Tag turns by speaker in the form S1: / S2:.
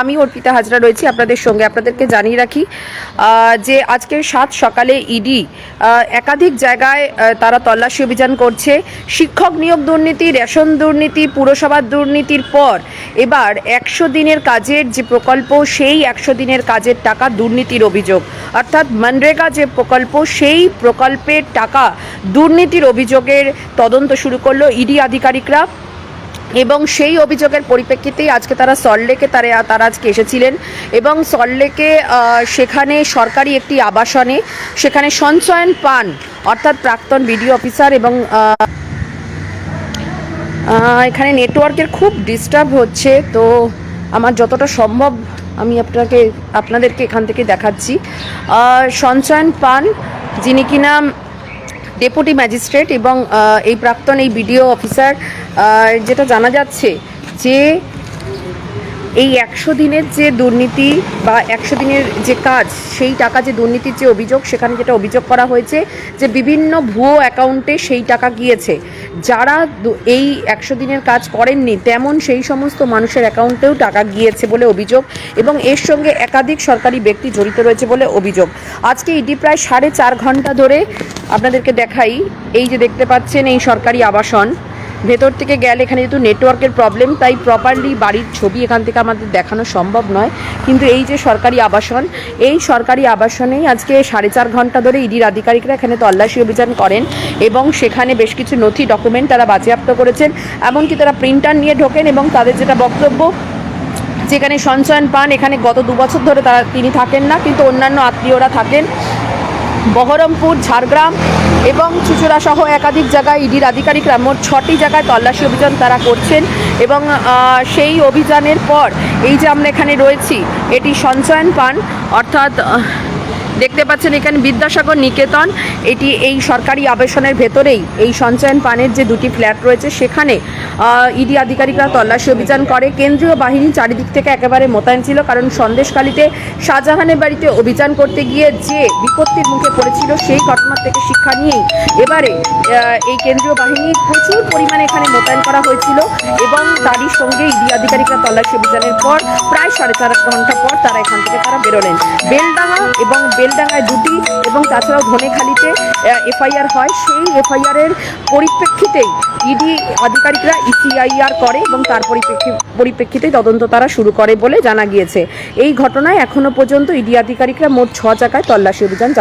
S1: আমি অর্পিতা হাজরা রয়েছি আপনাদের সঙ্গে। আপনাদেরকে জানিয়ে রাখি যে আজকে সাত সকালে ইডি একাধিক জায়গায় তারা তল্লাশি অভিযান করছে। শিক্ষক নিয়োগ দুর্নীতি, রেশন দুর্নীতি পুরসভার দুর্নীতির পর এবার একশো দিনের কাজের যে প্রকল্প, সেই একশো দিনের কাজের টাকা দুর্নীতির অভিযোগ। অর্থাৎ মনরেগা যে প্রকল্প, সেই প্রকল্পের টাকা দুর্নীতির অভিযোগের তদন্ত শুরু করল ইডি আধিকারিকরা। এবং সেই অভিযোগের পরিপ্রেক্ষিতেই আজকে তারা সল্টলেকে তারা তারা আজকে এসেছিলেন এবং সল্টলেকে সেখানে সরকারি একটি আবাসনে সেখানে সঞ্চয়ন পান, অর্থাৎ প্রাক্তন বিডিও অফিসার এবং এখানে নেটওয়ার্কের খুব ডিস্টার্ব হচ্ছে। তো আমার যতটা সম্ভব আমি আপনাকে, আপনাদেরকে এখান থেকে দেখাচ্ছি। সঞ্চয়ন পান, যিনি কিনা ডেপুটি ম্যাজিস্ট্রেট এবং এই প্রাক্তন এই বিডিও অফিসার যেটা জানা যাচ্ছে যে এই একশো দিনের যে দুর্নীতি বা একশো দিনের যে কাজ, সেই টাকা যে দুর্নীতির যে অভিযোগ, সেখানে যেটা অভিযোগ করা হয়েছে যে বিভিন্ন ভুয়ো অ্যাকাউন্টে সেই টাকা গিয়েছে। যারা এই একশো দিনের কাজ করেননি, তেমন সেই সমস্ত মানুষের অ্যাকাউন্টেও টাকা গিয়েছে বলে অভিযোগ এবং এর সঙ্গে একাধিক সরকারি ব্যক্তি জড়িত রয়েছে বলে অভিযোগ। আজকে ইডি প্রায় সাড়ে চার ঘণ্টা ধরে আপনাদেরকে দেখাই, এই যে দেখতে পাচ্ছেন এই সরকারি আবাসন। ভেতর থেকে গেলে এখানে যেহেতু নেটওয়ার্কের প্রবলেম তাই প্রপারলি বাড়ির ছবি এখান থেকে আমাদের দেখানো সম্ভব নয়। কিন্তু এই যে সরকারি আবাসন, এই সরকারি আবাসনেই আজকে সাড়ে চার ঘণ্টা ধরে ইডির আধিকারিকরা এখানে তল্লাশি অভিযান করেন এবং সেখানে বেশ কিছু নথি ডকুমেন্ট তারা বাজেয়াপ্ত করেছেন। এমনকি তারা প্রিন্টার নিয়ে ঢোকেন এবং তাদের যেটা বক্তব্য, যেখানে সঞ্চয়ন পান, এখানে গত দু বছর ধরে তারা তিনি থাকেন না, কিন্তু অন্যান্য আত্মীয়রা থাকেন। বহরমপুর, ঝাড়গ্রাম এবং চুচুড়া সহ একাধিক জায়গায় ইডির আধিকারিকরা মোট ছটি জায়গায় তল্লাশি অভিযান তারা করছেন এবং সেই অভিযানের পর এই যে আমরা এখানে রয়েছি, এটি সঞ্চয়ন পান, অর্থাৎ দেখতে পাচ্ছেন এখানে বিদ্যাসাগর নিকেতন। এটি এই সরকারি আবাসনের ভেতরেই এই সঞ্চয়ন পানের যে দুটি ফ্ল্যাট রয়েছে, সেখানে ইডি আধিকারিকরা তল্লাশি অভিযান করে। কেন্দ্রীয় বাহিনী চারিদিক থেকে একেবারে মোতায়েন ছিল, কারণ সন্দেশকালীতে শাহজাহানের বাড়িতে অভিযান করতে গিয়ে যে বিপত্তির মুখে পড়েছিল, সেই ঘটনা থেকে শিক্ষা নিয়েই এবারে এই কেন্দ্রীয় বাহিনী প্রচুর পরিমাণে এখানে মোতায়েন করা হয়েছিল এবং তারই সঙ্গে ইডি আধিকারিকরা তল্লাশি অভিযানের পর প্রায় সাড়ে চার ঘণ্টা পর তারা এখান থেকে তারা বেরোলেন। বেলডাঙ্গা এবং বেলডাঙ্গায় দুটি এবং তাছাড়াও ধনেখালিতে এফআইআর হয়। সেই এফআইআরের পরিপ্রেক্ষিতেই ইডি আধিকারিকরা ইসিআইআর করে এবং তার পরিপ্রেক্ষি- পরিপ্রেক্ষিতে তদন্ত তারা শুরু করে বলে জানা গিয়েছে। এই ঘটনায় এখনও পর্যন্ত ইডি আধিকারিকরা মোট ছ জায়গায় তল্লাশি অভিযান